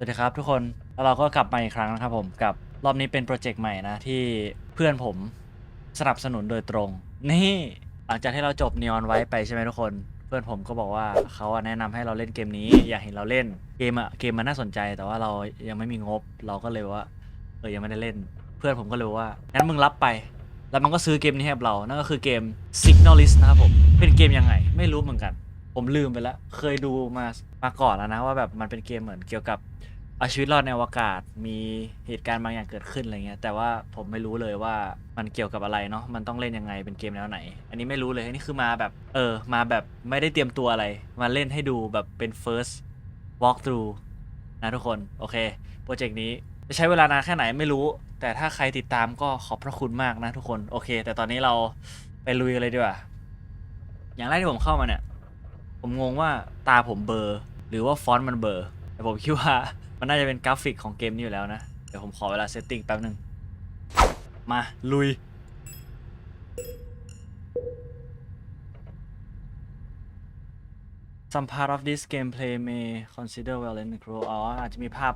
สวัสดีครับทุกคนแล้วเราก็กลับมาอีกครั้งนะครับผมกับรอบนี้เป็นโปรเจกต์ใหม่นะที่เพื่อนผมสนับสนุนโดยตรง นี่หลังจากที่เราจบนีออนไว้ไปใช่ไหมทุกคน เพื่อนผมก็บอกว่าเขาแนะนำให้เราเล่นเกมนี้ อยากเห็นเราเล่นเกมอะเกมมันน่าสนใจ แต่ว่าเรายังไม่มีงบ เราก็เลยว่าเออยังไม่ได้เล่น เพื่อนผมก็เลยว่างั้นมึงรับไป แล้วมันก็ซื้อเกมนี้ให้เรานั่นก็คือเกม Signalist นะครับผมเป็นเกมยังไง ไม่รู้เหมือนกัน ผมลืมไปแล้ว เคยดูมามาก่อนแล้วนะว่าแบบมันเป็นเกมเหมือนเกี่ยวกับเอาชีวิตรอดในอวกาศมีเหตุการณ์บางอย่างเกิดขึ้นอะไรเงี้ยแต่ว่าผมไม่รู้เลยว่ามันเกี่ยวกับอะไรเนาะมันต้องเล่นยังไงเป็นเกมแนวไหน อันนี้ไม่รู้เลยอันนี้คือมาแบบ เออ มาแบบไม่ได้เตรียมตัวอะไร มาเล่นให้ดูแบบเป็น first walk through นะทุกคน โอเค โปรเจกต์นี้จะใช้เวลานานแค่ไหนไม่รู้ แต่ถ้าใครติดตามก็ขอบพระคุณมากนะทุกคน โอเค แต่ตอนนี้เราไปลุยกันเลยดีกว่า อย่างแรกที่ผมเข้ามาเนี่ย ผมงงว่าตาผมเบอร์หรือว่าฟอนต์มันเบอร์แต่ผมคิดว่ามันน่าจะเป็นกราฟิกของเกมนี้อยู่แล้วนะ เดี๋ยวผมขอเวลาเซตติ้งแป๊บหนึ่งมาลุย Some part of this gameplay may consider violent cruel อ๋ออาจจะมีภาพ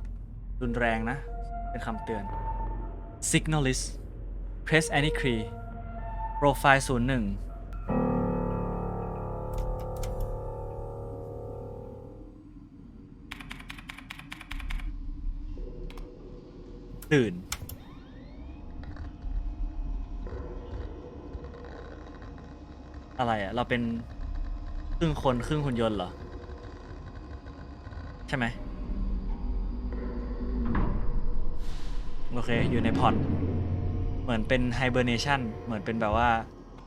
รุนแรงนะ เป็นคำเตือน Signalist Press any key Profile 01 ตื่น อะไรอะเราเป็นครึ่งคนครึ่งหุ่นยนต์เหรอ ใช่ไหม โอเค อยู่ในพอร์ตเหมือนเป็นไฮเบอร์เนชันเหมือนเป็นแบบว่า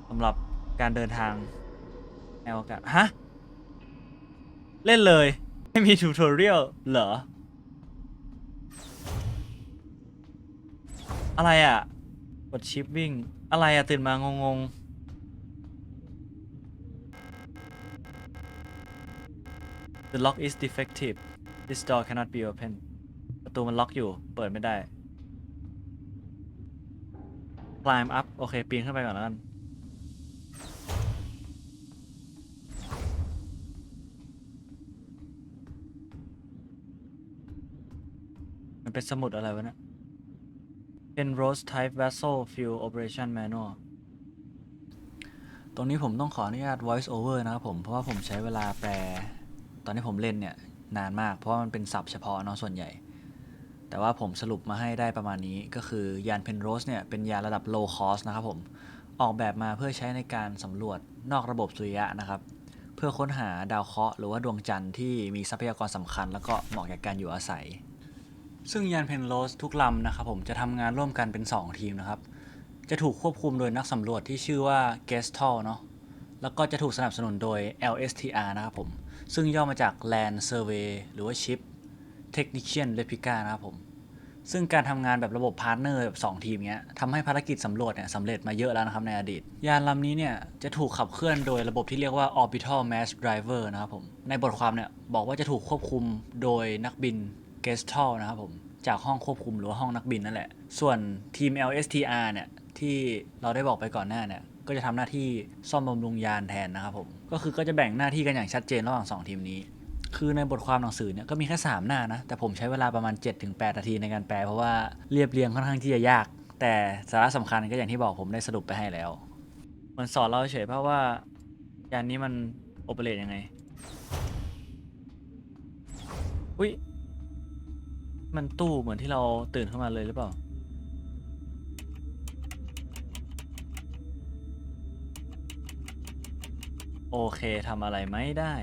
สำหรับการเดินทางในอวกาศฮะ เล่นเลย ไม่มีทูทอเรียลเหรอ อะไรอะ กดชิปวิ่ง อะไรอะ ตื่นมางงงๆ The lock is defective This door cannot be opened ประตูมันล็อกอยู่ เปิดไม่ได้ Climb up โอเค ปีนขึ้นไปก่อนแล้วกัน มันเป็นสมุดอะไรวะเนะเป็น Rose Type Vessel Fuel Operation Manual ตรงนี้ผมต้องขออนุญาต voice over นะครับผม เพราะว่าผมใช้เวลาแปล ตอนที่ผมเล่นเนี่ย นานมาก เพราะว่ามันเป็นศัพท์เฉพาะเนาะส่วนใหญ่ แต่ว่าผมสรุปมาให้ได้ประมาณนี้ก็คือยานเพนโรสเนี่ย เป็นยานระดับ low cost นะครับผม ออกแบบมาเพื่อใช้ในการสำรวจนอกระบบสุริยะนะครับ เพื่อค้นหาดาวเคราะห์หรือว่าดวงจันทร์ที่มีทรัพยากรสำคัญ แล้วก็เหมาะแก่การอยู่อาศัย ซึ่งยานเพนโรสทุกลำนะครับผมจะทำงานร่วมกันเป็น 2 ทีมนะครับ จะถูกควบคุมโดยนักสำรวจที่ชื่อว่า g e s t a l เนาะแล้วก็จะถูกสนับสนุนโดย LSTR นะครับผม ซึ่งย่อมาจาก Land Survey หรือว่า Ship Technician Replica นะครับผม ซึ่งการทำงานแบบระบบพาร์ทเนอร์แบบ 2 ทีมเนี้ยทำให้ภารกิจสำรวจเนี่ยสำเร็จมาเยอะแล้วนะครับในอดีต ยานลำนี้เนี่ยจะถูกขับเคลื่อนโดยระบบที่เรียกว่า Orbital Mass Driver นะครับผม ในบทความเนี่ยบอกว่าจะถูกควบคุมโดยนักบิน g e s t a l นะครับผมจากห้องควบคุมหรือห้องนักบินนั่นแหละ ส่วนทีม LSTR เนี่ยที่เราได้บอกไปก่อนหน้าเนี่ยก็จะทำหน้าที่ซ่อมบำรุงยานแทนนะครับผม ก็คือก็จะแบ่งหน้าที่กันอย่างชัดเจนระหว่าง 2 ทีมนี้ คือในบทความหนังสือเนี่ยก็มีแค่ 3 หน้านะ แต่ผมใช้เวลาประมาณ 7-8 นาทีในการแปล เพราะว่าเรียบเรียงค่อนข้างที่จะยาก แต่สาระสำคัญก็อย่างที่บอกผมได้สรุปไปให้แล้ว มันสอนเราเฉยเพราะว่ายานนี้มันโอเปเรตยังไง อุ้ย มันตู้เหมือนที่เราตื่นขึ้นมาเลยหรือเปล่า โอเคทำอะไรไม่ได้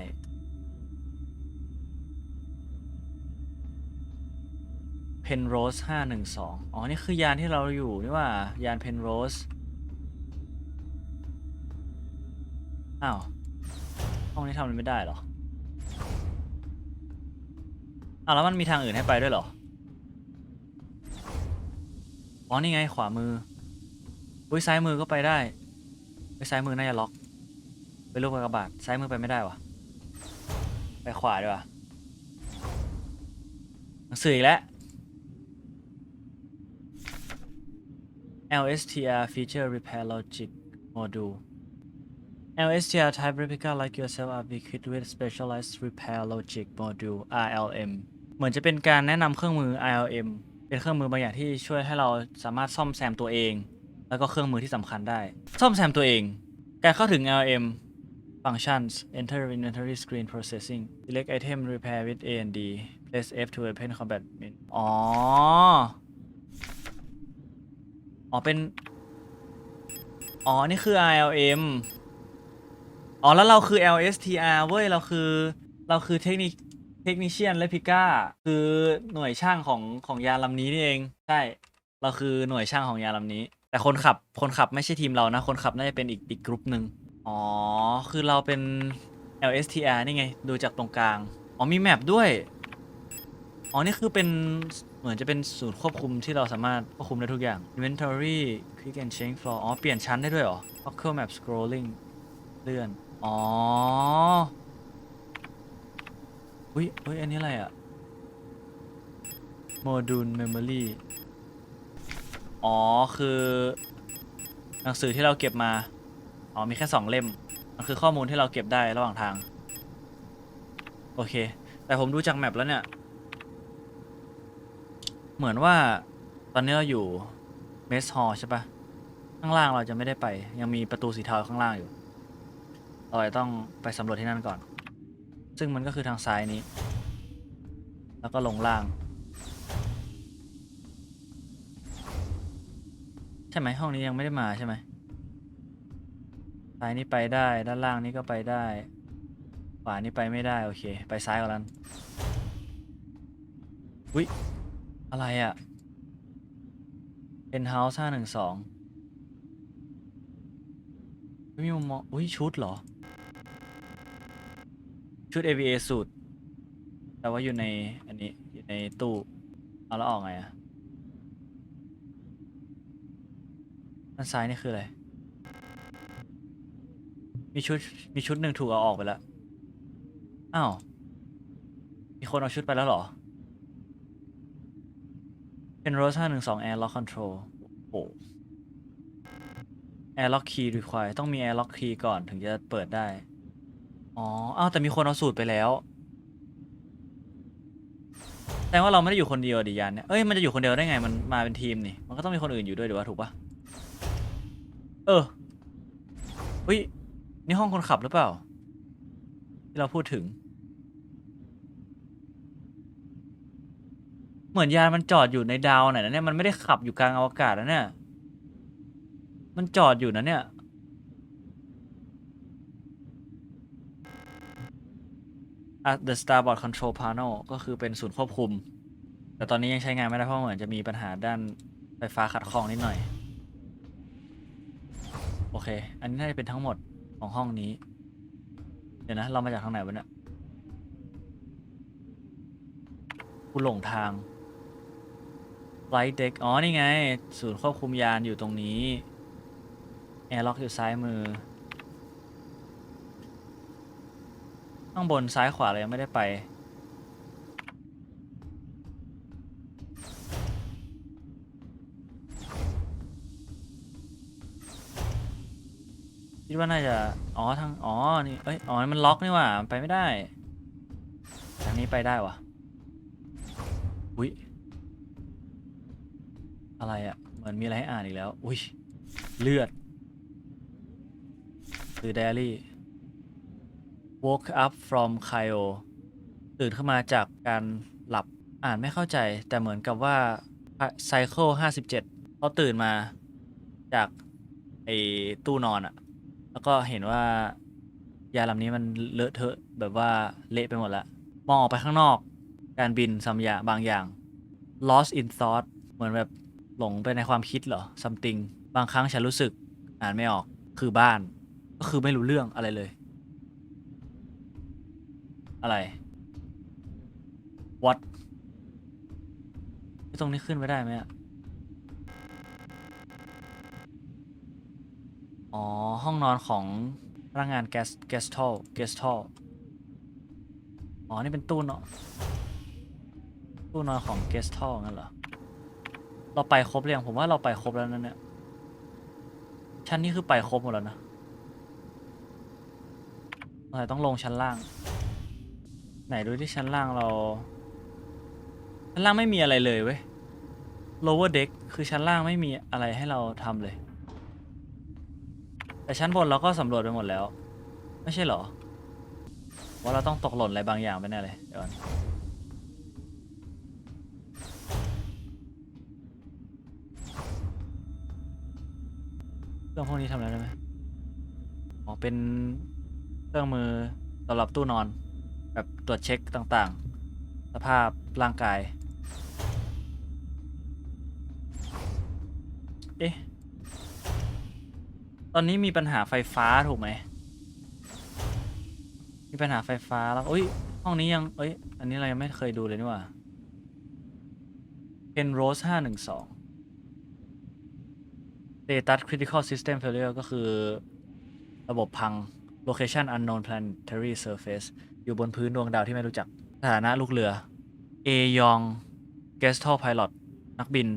เพนโรสห้าหนึ่งสองอ๋อ นี่คือยานที่เราอยู่นี่ว่า ยานเพนโรส อ้าว ห้องนี้ทำอะไรไม่ได้เหรออ้าวแล้วมันมีทางอื่นให้ไปด้วยเหรอ อ๋อนี่ไงขวามืออุ้ยซ้ายมือก็ไปได้ไปซ้ายมือน่าจะล็อกไปลูกกระบาดซ้ายมือไปไม่ได้วะไปขวาดีกว่าหนังสืออีกแล้ว LSTR feature repair logic module LSTR type replica like yourself are equipped with specialized repair logic module RLM เหมือนจะเป็นการแนะนำเครื่องมือ ILM เป็นเครื่องมือบางอย่างที่ช่วยให้เราสามารถซ่อมแซมตัวเอง แล้วก็เครื่องมือที่สำคัญได้ ซ่อมแซมตัวเอง การเข้าถึง L M functions enter inventory screen processing select item repair with A and D press F to open combat menu อ๋อ อ๋อเป็น อ๋อ นี่คือ ILM อ๋อ แล้วเราคือ LSTR เว้ย เราคือ เราคือเทคนิค เทคนิเชียนและพิก้าคือหน่วยช่างของของยานลำนี้นี่เอง ใช่ เราคือหน่วยช่างของยานลำนี้ แต่คนขับคนขับไม่ใช่ทีมเรานะ คนขับน่าจะเป็นอีกอีกกลุ่มหนึ่งอ๋อ คือเราเป็น LSTR นี่ไง ดูจากตรงกลาง อ๋อมีแมปด้วย อ๋อ นี่คือเป็นเหมือนจะเป็นศูนย์ควบคุมที่เราสามารถควบคุมได้ทุกอย่าง Inventory Quick and Change Floor อ๋อ เปลี่ยนชั้นได้ด้วยเหรอ Toggle Map Scrolling เลื่อน อ๋อ อุ้ยอุ้ย อันนี้อะไรอะ Module Memory อ๋อ คือ หนังสือที่เราเก็บมา อ๋อ มีแค่สองเล่ม มันคือข้อมูลที่เราเก็บได้ระหว่างทาง โอเค แต่ผมดูจากแมปแล้วเนี่ย เหมือนว่าตอนนี้เราอยู่เมสฮอลใช่ปะข้างล่างเราจะไม่ได้ไป ยังมีประตูสีเทาข้างล่างอยู่ เราต้องไปสำรวจที่นั่นก่อน ซึ่งมันก็คือทางซ้ายนี้ แล้วก็ลงล่าง ใช่ไหมห้องนี้ยังไม่ได้มาใช่ไหมซ้ายนี้ไปได้ด้านล่างนี้ก็ไปได้ขวานี้ไปไม่ได้โอเค ไปซ้ายก่อนล้วอุ้ยอะไรอะ่ะเป็นเฮาส์ห้าหนึ่งสองมีมุมมองอุ้ยชุดเหรอ ชุด AVA สูตร แต่ว่าอยู่ในอันนี้อยู่ในตู้ เอาแล้วออกไงอะ่ะด้านซ้ายนี่คืออะไร มีชุด มีชุดหนึ่งถูกเอาออกไปแล้ว อ้าว มีคนเอาชุดไปแล้วเหรอ เป็น Rose 5 1 2 Air Lock Control โทรลโอ้ Air Lock Key require ต้องมี Air Lock Key ก่อนถึงจะเปิดได้ อ๋ออ้าวแต่มีคนเอาสูตรไปแล้วแสดงว่าเราไม่ได้อยู่คนเดียวดิยานเนี่ย เอ้ยมันจะอยู่คนเดียวได้ไงมันมาเป็นทีมนี่ มันก็ต้องมีคนอื่นอยู่ด้วยดีว่าถูกปะเออเฮ้ยนี่ห้องคนขับหรือเปล่า ที่เราพูดถึง เหมือนยานมันจอดอยู่ในดาวไหนนะเนี่ยมันไม่ได้ขับอยู่กลางอวกาศนะเนี่ย มันจอดอยู่นะเนี่ย อะ the starboard control panel ก็คือเป็นศูนย์ควบคุม แต่ตอนนี้ยังใช้งานไม่ได้เพราะเหมือนจะมีปัญหาด้านไฟฟ้าขัดข้องนิดหน่อย โอเค อันนี้น่าจะเป็นทั้งหมดของห้องนี้ เดี๋ยวนะ เรามาจากทางไหนวะเนี่ยกูหลงทาง flight deck อ๋อ นี่ไง ศูนย์ควบคุมยานอยู่ตรงนี้ แอร์ล็อกอยู่ซ้ายมือ ข้างบนซ้ายขวาเรายังไม่ได้ไป คิดว่าน่าจะ อ๋อทางอ๋อ นี่ เอ้ย อ๋อ มันล็อกนี่หว่าไปไม่ได้ ทางนี้ไปได้วะอุ้ย อะไรอะ่ะ เหมือนมีอะไรให้อ่านอีกแล้ว อุ้ย เลือดคือ diary woke up from cryo ตื่นขึ้นมาจากการหลับอ่านไม่เข้าใจ แต่เหมือนกับว่า cycle 57เขาตื่นมาจากไอ้ตู้นอนอะแล้วก็เห็นว่ายาลำนี้มันเลอะเทอะแบบว่าเละไปหมดละมองออกไปข้างนอก การบินสัมยาบางอย่าง lost in thought เหมือนแบบหลงไปในความคิดเหรอ something บางครั้งฉันรู้สึกอ่านไม่ออกคือบ้าน ก็คือไม่รู้เรื่องอะไรเลย อะไร what ตรงนี้ขึ้นไปได้ไหมอะอ๋อ ห้องนอนของพนักงานแกสแกสทอลแกสทอลอ๋อ นี่เป็นตู้นอนตู้นอนของแกสทอลงั้นเหรอ เราไปครบหรือยังผมว่าเราไปครบแล้วนั่นเนี่ย ชั้นนี้คือไปครบหมดแล้วนะเราต้องลงชั้นล่าง ไหนดูที่ชั้นล่างเรา ชั้นล่างไม่มีอะไรเลยเว้ย lower deck คือชั้นล่างไม่มีอะไรให้เราทำเลย แต่ชั้นบนเราก็สำรวจไปหมดแล้ว ไม่ใช่เหรอ ว่าเราต้องตกหล่นอะไรบางอย่างไปแน่เลยเดี๋ยวก่อนเครื่องพวกนี้ทำอะไรได้ไหมอ๋อเป็นเครื่องมือสำหรับตู้นอน แบบตรวจเช็คต่างๆ สภาพร่างกาย เอ๊ะ ตอนนี้มีปัญหาไฟฟ้าถูกไหม มีปัญหาไฟฟ้าแล้วอุ้ย ห้องนี้ยัง เอ้ย อันนี้เรายังไม่เคยดูเลยนี่หว่าเป็นโรสห้าหนึ่งสอง Status Critical System Failure ก็คือระบบพัง Location Unknown Planetary Surface อยู่บนพื้นดวงดาวที่ไม่รู้จักสถานะลูกเรือ A ยอง Guestal Pilot นักบิน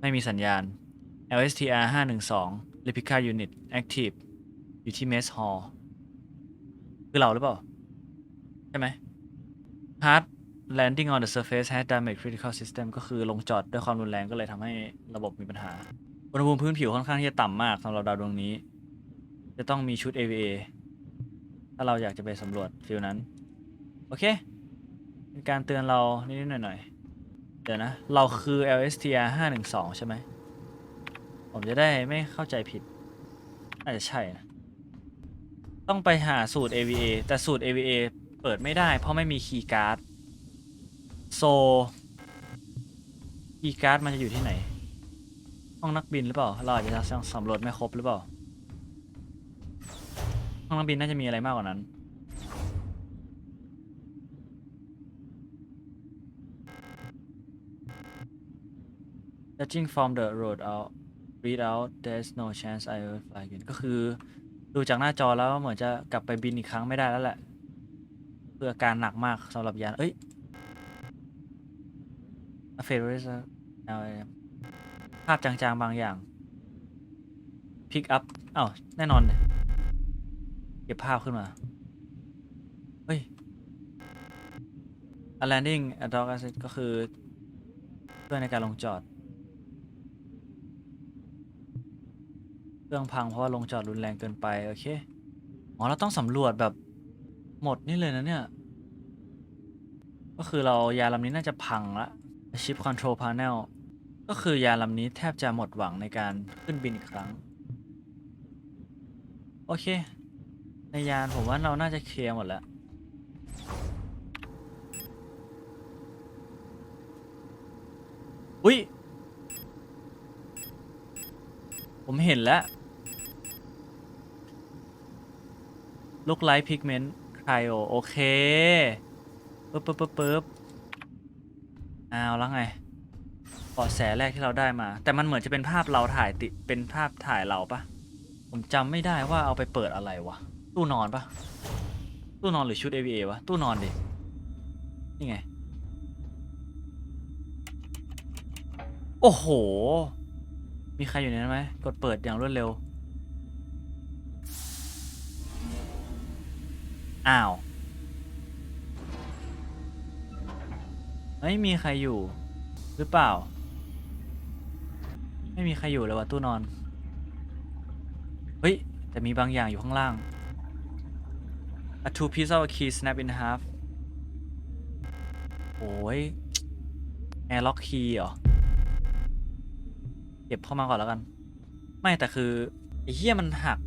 ไม่มีสัญญาณ LSTR 512 Replica Unit Active อยู่ที่ Mess Hall คือเราหรือเปล่า ใช่ไหม Hard landing on the surface has damaged critical system ก็คือลงจอดด้วยความรุนแรงก็เลยทำให้ระบบมีปัญหา อุณหภูมิพื้นผิวค่อนข้างที่จะต่ำมากสำหรับดาวดวงนี้ จะต้องมีชุด AVA ถ้าเราอยากจะไปสำรวจฟิลนั้น โอเค เป็นการเตือนเรานิดๆหน่อยๆ เดี๋ยวนะ เราคือ LSTR 512 ใช่ไหม ผมจะได้ไม่เข้าใจผิด อาจจะใช่นะ ต้องไปหาสูตร AVA แต่สูตร AVA เปิดไม่ได้เพราะไม่มีคีย์การ์ด โซคีย์การ์ดมันจะอยู่ที่ไหน ห้องนักบินหรือเปล่า เราอาจจะสำรวจไม่ครบหรือเปล่า ห้องนักบินน่าจะมีอะไรมากกว่านั้น Judging from the road out read out there's no chance I will fly again ก็คือ ดูจากหน้าจอแล้วเหมือนจะกลับไปบินอีกครั้งไม่ได้แล้วแหละคืออาการหนักมากสำหรับยาน เอ้ย a f a v o r i t e ภาพจางๆบางอย่าง pick up อ้าว แน่นอนเลย เก็บภาพขึ้นมา เฮ้ย a landing a dog asset ก็คือเพื่อในการลงจอด เครื่องพังเพราะว่าลงจอดรุนแรงเกินไป โอเค อ๋อ เราต้องสำรวจแบบหมดนี่เลยนะเนี่ย ก็คือเรายาลำนี้น่าจะพังละ Ship Control Panel ก็คือยาลำนี้แทบจะหมดหวังในการขึ้นบินอีกครั้ง โอเค ในยานผมว่าเราน่าจะเคลียร์หมดแล้ว อุ้ย ผมเห็นแล้ว look like pigment cryo โอเคปึ๊บปึ๊บปึ๊บปึ๊บเอาแล้วไงเบาะแสแรกที่เราได้มา แต่มันเหมือนจะเป็นภาพเราถ่ายติ เป็นภาพถ่ายเราปะผมจำไม่ได้ว่าเอาไปเปิดอะไรวะ ตู้นอนปะตู้นอนหรือชุด AVA วะ ตู้นอนดิ นี่ไง โอ้โห มีใครอยู่ในนั้นไหม กดเปิดอย่างรวดเร็ว อ้าว ไม่มีใครอยู่ หรือเปล่า ไม่มีใครอยู่เลยว่ะตู้นอน เฮ้ย แต่มีบางอย่างอยู่ข้างล่าง A two piece of key snap in half โอ้ย airlock key เหรอ เก็บเข้ามาก่อนแล้วกัน ไม่แต่คือไอ้เหี้ยมันหัก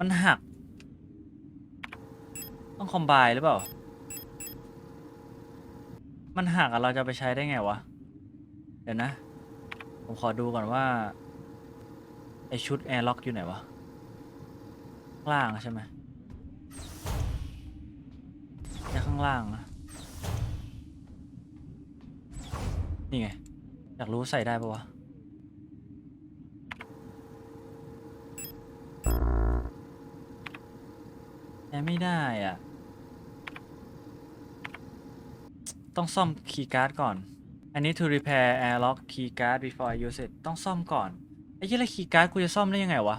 มันหัก ต้องคอมไบหรือเปล่า มันหักอะเราจะไปใช้ได้ไงวะ เดี๋ยวนะ ผมขอดูก่อนว่า ไอชุดแอร์ล็อกอยู่ไหนวะ ล่างใช่ไหม ล่างนะนี่ไง อยากรู้ใส่ได้ปะวะใช้ไม่ได้อะ ต้องซ่อมคีย์การ์ดก่อน I need to repair airlock key card before I use it ต้องซ่อมก่อน ไอ้ยี่อะคีย์การ์ดกูจะซ่อมได้ยังไงวะ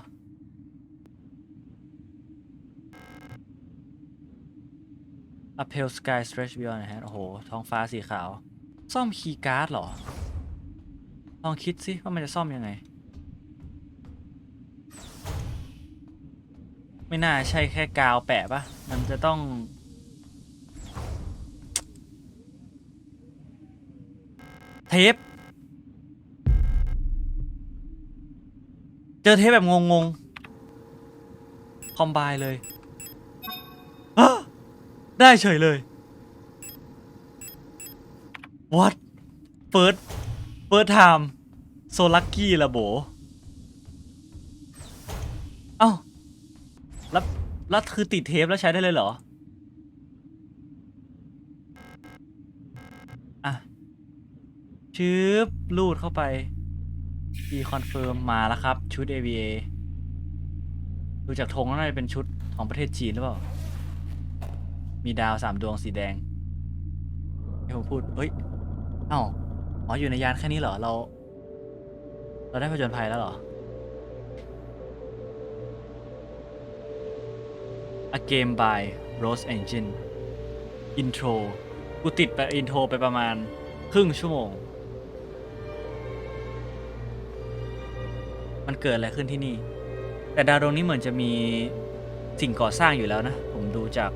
A pale sky stretch beyond the hand โอ้โห ท้องฟ้าสีขาว ซ่อมคีย์การ์ดเหรอ ลองคิดสิว่ามันจะซ่อมยังไง ไม่น่าใช่แค่กาวแปะปะมันจะต้อง เทป เจอเทปแบบงงๆ คอมไบเลย ได้เฉยเลย what first first time so lucky ละโบ เอ้า แล้วแล้วคือติดเทปแล้วใช้ได้เลยเหรอ อะ ชืบลูดเข้าไป e confirm มาแล้วครับ ชุด AVA ดูจากธงแล้วน่าจะเป็นชุดของประเทศจีนหรือเปล่า มีดาวสามดวงสีแดงให้ผมพูดเฮ้ยเอ้าอ๋ออยู่ในยานแค่นี้เหรอ เรา เราได้ผจญภัยแล้วเหรอ A Game by Rose Engine Intro กูติดไปอินโทรไปประมาณครึ่งชั่วโมง มันเกิดอะไรขึ้นที่นี่ แต่ดาวดวงนี้เหมือนจะมีสิ่งก่อสร้างอยู่แล้วนะ ผมดูจาก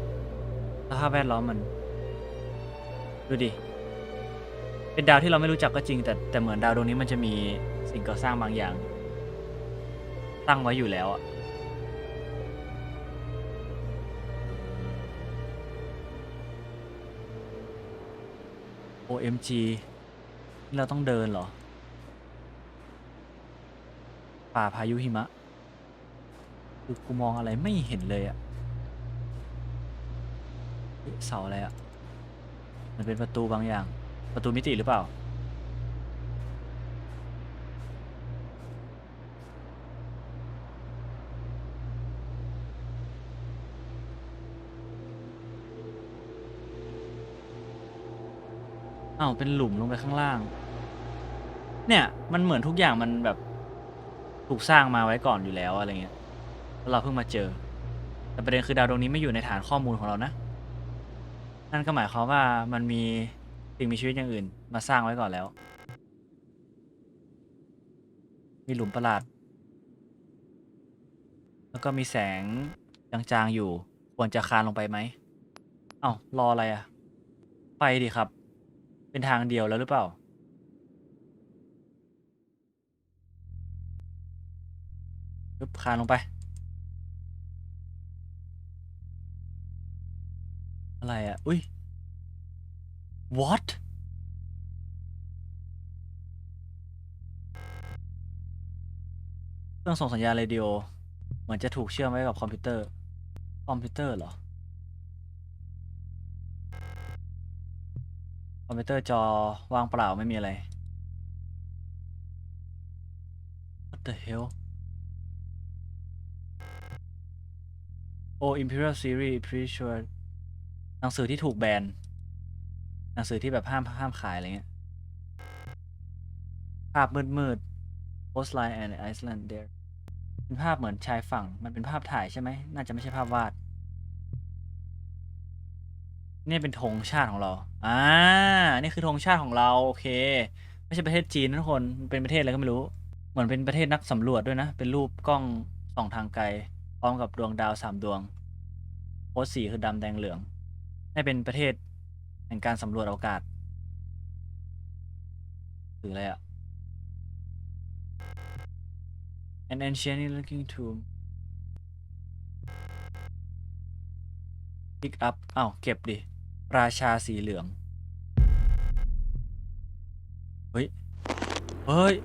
สภาพแวดล้อมมัน ดูดิ เป็นดาวที่เราไม่รู้จักก็จริง แต่แต่เหมือนดาวดวงนี้มันจะมีสิ่งก่อสร้างบางอย่าง ตั้งไว้อยู่แล้วอะ OMG นี่เราต้องเดินเหรอ ป่าพายุหิมะ คือกูมองอะไรไม่เห็นเลยอะ เสาอะไรอะมันเป็นประตูบางอย่าง ประตูมิติหรือเปล่า อ้าว เป็นหลุมลงไปข้างล่าง เนี่ย มันเหมือนทุกอย่างมันแบบ ถูกสร้างมาไว้ก่อนอยู่แล้วอะไรเงี้ยแล้วเราเพิ่งมาเจอ แต่ประเด็นคือดาวดวงนี้ไม่อยู่ในฐานข้อมูลของเรานะ นั่นก็หมายความว่ามันมีสิ่งมีชีวิตอย่างอื่น มาสร้างไว้ก่อนแล้ว มีหลุมประหลาด แล้วก็มีแสงจางๆอยู่ ควรจะคานลงไปไหม เอ้ารออะไรอะไปดิครับ เป็นทางเดียวแล้วหรือเปล่าปึ๊บคานลงไป อะไรอะ อุ้ย what เครื่องส่งสัญญาณเรดิโอ เหมือนจะถูกเชื่อมไว้กับคอมพิวเตอร์ คอมพิวเตอร์เหรอ คอมพิวเตอร์จอว่างเปล่าไม่มีอะไร what the hell โอ Imperial Series pretty sure หนังสือที่ถูกแบน หนังสือที่แบบห้ามห้ามขายอะไรเงี้ย ภาพมืดมืด coastline and Iceland there เป็นภาพเหมือนชายฝั่ง มันเป็นภาพถ่ายใช่ไหม น่าจะไม่ใช่ภาพวาด นี่เป็นธงชาติของเรา อ่า นี่คือธงชาติของเรา โอเค ไม่ใช่ประเทศจีนทุกคน เป็นประเทศอะไรก็ไม่รู้ เหมือนเป็นประเทศนักสำรวจด้วยนะ เป็นรูปกล้องส่องทางไกล พร้อมกับดวงดาวสามดวงโค้ดสีคือดำแดงเหลือง ให้เป็นประเทศแห่งการสำรวจอวกาศหรืออะไรอะ An ancient looking tomb pick up อ้าวเก็บดิ ราชาสีเหลือง เฮ้ย เฮ้ย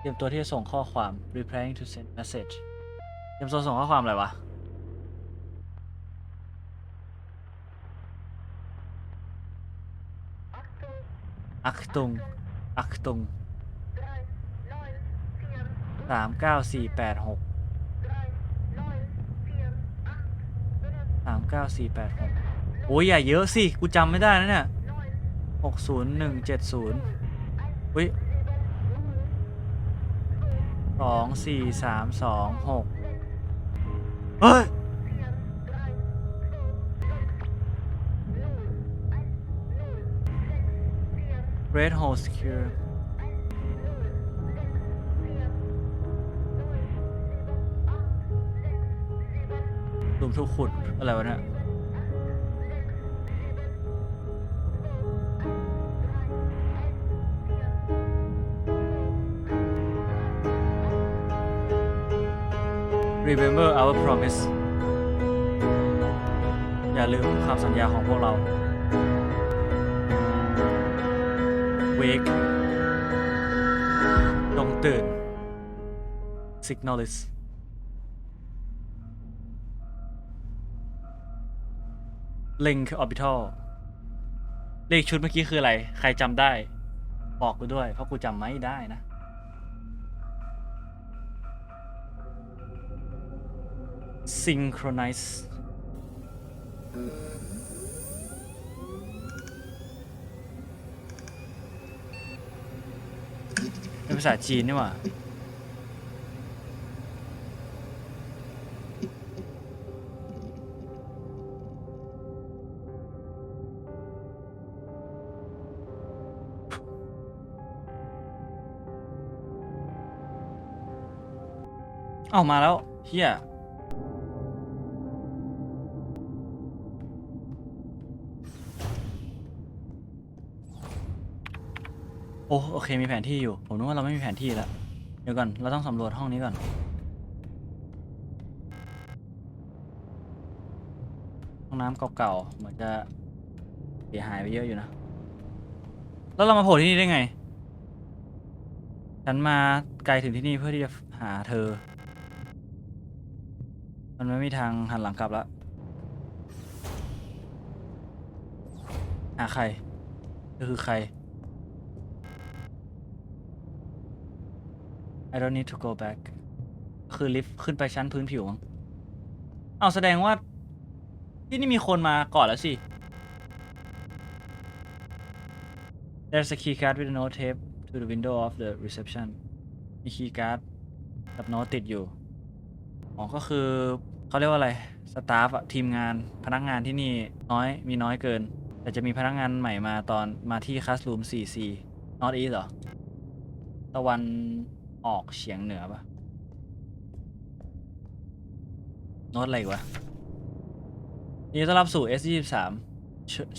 เตรียมตัวที่จะส่งข้อความ replying to send message เตรียมตัวส่งข้อความอะไรวะ อักตุง อักตุงสามเก้าสี่แปดหกสามเก้าสี่แปดหกโอ้ยอย่าเยอะสิ กูจำไม่ได้นะเนี่ยหกศูนย์หนึ่งเจ็ดศูนย์อุ้ย สองสี่สามสองหกเฮ้ย Red Hole Secure หลุมถูกขุด อะไรวะเนี่ย Remember our promise อย่าลืมคำสัญญาของพวกเรา Wake จงตื่น Signalis เลงคือ orbital เลขชุดเมื่อกี้คืออะไร ใครจำได้ บอกกูด้วย เพราะกูจำไม่ได้นะ synchronize เป็นภาษาจีนนี่หว่าเอามาแล้วเฮีย โอ้โอเคมีแผนที่อยู่ ผมนึกว่าเราไม่มีแผนที่แล้วเดี๋ยวก่อนเราต้องสำรวจห้องนี้ก่อน ห้องน้ำเก่าๆเหมือนจะเสียหายไปเยอะอยู่นะ แล้วเรามาโผล่ที่นี่ได้ไง ฉันมาไกลถึงที่นี่เพื่อที่จะหาเธอ มันไม่มีทางหันหลังกลับแล้วหาใครเธอคือใคร I don't need to go back คือลิฟต์ขึ้นไปชั้นพื้นผิวมั้งเอาแสดงว่า ที่นี่มีคนมาก่อนแล้วสิ There's a key card with a note tape to the window of the reception มีคีย์การ์ดกับโน้ตติดอยู่ อ๋อ ก็คือเขาเรียกว่าอะไร สตาฟอะทีมงานพนักงานที่นี่น้อยมีน้อยเกิน แต่จะมีพนักงานใหม่มาตอนมาที่คลาสรูม 4C North East เหรอ ตะวัน ออกเฉียงเหนือปะโน้ตอะไรวะนดีต้อนรับสู่ S23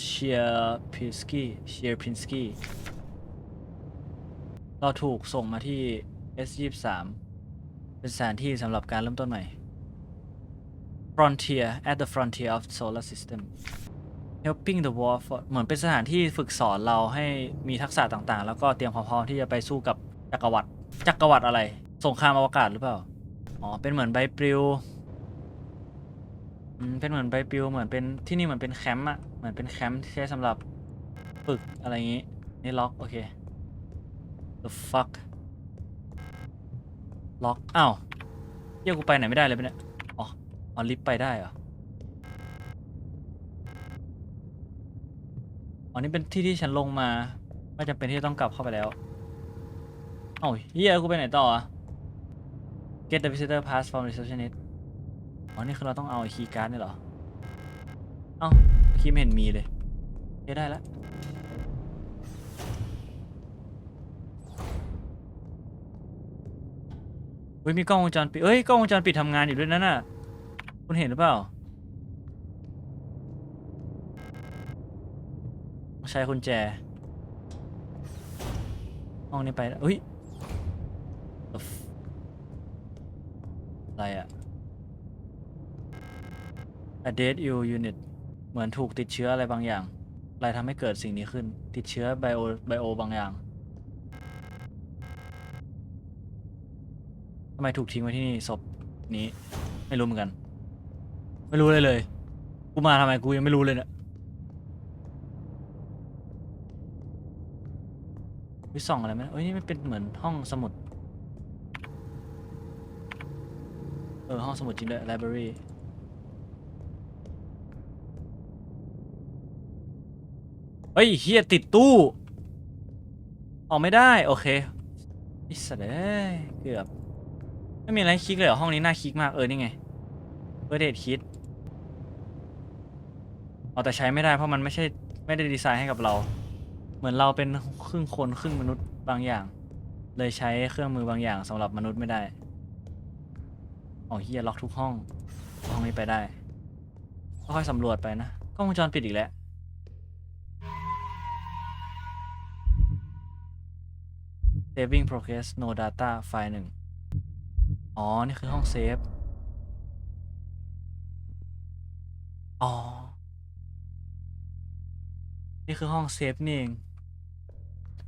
เชียร์พินสกี้เชียร์พินสกี้เราถูกส่งมาที่ S23 เป็นสถานที่สำหรับการเริ่มต้นใหม่ Frontier at the frontier of solar system helping the war for เหมือนเป็นสถานที่ฝึกสอนเราให้มีทักษะต่างๆ แล้วก็เตรียมความพร้อมที่จะไปสู้กับจักรวรรดิ จักรวรรดิอะไร สงครามอวกาศหรือเปล่า อ๋อ เป็นเหมือนใบปลิวอืมเป็นเหมือนใบปลิว เหมือนเป็นที่นี่เหมือนเป็นแคมป์อะเหมือนเป็นแคมป์ที่ใช้สำหรับฝึกอะไรอย่างงี้ นี่ล็อกโอเค the fuck ล็อก อ้าวเยี่ยกูไปไหนไม่ได้เลยปะเนี่ย อ๋อ อ๋อลิฟต์ไปได้เหรออ๋อนี่เป็นที่ที่ฉันลงมา ไม่จำเป็นที่จะต้องกลับเข้าไปแล้ว เอ้าเฮียกูไปไหนต่ออะ get the visitor pass from receptionist อ๋อ นี่คือเราต้องเอาคีย์การ์ดนี่เหรอ เอ้าคีย์ไม่เห็นมีเลยเฮ้ยได้แล้วเฮ้ยมีกล้องวงจรปิดเอ้ยกล้องวงจรปิดทำงานอยู่ด้วยนั่นน่ะ คุณเห็นหรือเปล่า ใช้กุญแจห้องนี้ไปแล้วเฮ้ย The f- อะไรอะ A dead you unit เหมือนถูกติดเชื้ออะไรบางอย่างอะไรทำให้เกิดสิ่งนี้ขึ้น ติดเชื้อไบโอไบโอบางอย่างทำไมถูกทิ้งไว้ที่นี่ศพนี้ ไม่รู้เหมือนกัน ไม่รู้เลยเลย กูมาทำไมกูยังไม่รู้เลยเนี่ยวิส่องอะไรไหมเอ้ยนี่มันเป็นเหมือนห้องสมุด ออห้องสมุดจริงด้วย library เฮ้ยเฮียติดตู้ ออกไม่ได้ โอเคอิสัตว์เอ้ยเกือบ ไม่มีอะไรคลิกเลยเหรอ ห้องนี้น่าคลิกมาก เออ นี่ไงเบอร์เดทคิดเอาแต่ใช้ไม่ได้เพราะมันไม่ใช่ ไม่ได้ดีไซน์ให้กับเรา เหมือนเราเป็นครึ่งคนครึ่งมนุษย์บางอย่าง เลยใช้เครื่องมือบางอย่างสำหรับมนุษย์ไม่ได้ อ๋อเฮียล็อกทุกห้อง ห้องนี้ไปได้ ค่อยๆสำรวจไปนะกล้องวงจรปิดอีกแล้ว saving progress no data ไฟล์หนึ่งอ๋อ นี่คือห้องเซฟ อ๋อ นี่คือห้องเซฟนี่เอง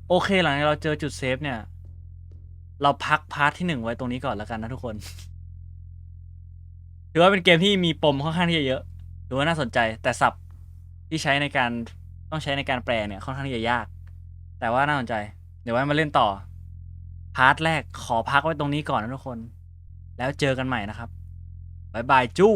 โอเคหลังจากเราเจอจุดเซฟเนี่ย เราพักพาร์ทที่หนึ่งไว้ตรงนี้ก่อนแล้วกันนะทุกคน ถือว่าเป็นเกมที่มีปมค่อนข้างที่จะเยอะถือว่าน่าสนใจ แต่ศัพท์ที่ใช้ในการต้องใช้ในการแปลเนี่ยค่อนข้างที่จะยาก แต่ว่าน่าสนใจ เดี๋ยวไว้มาเล่นต่อ พาร์ทแรกขอพักไว้ตรงนี้ก่อนนะทุกคน แล้วเจอกันใหม่นะครับบายบายจู้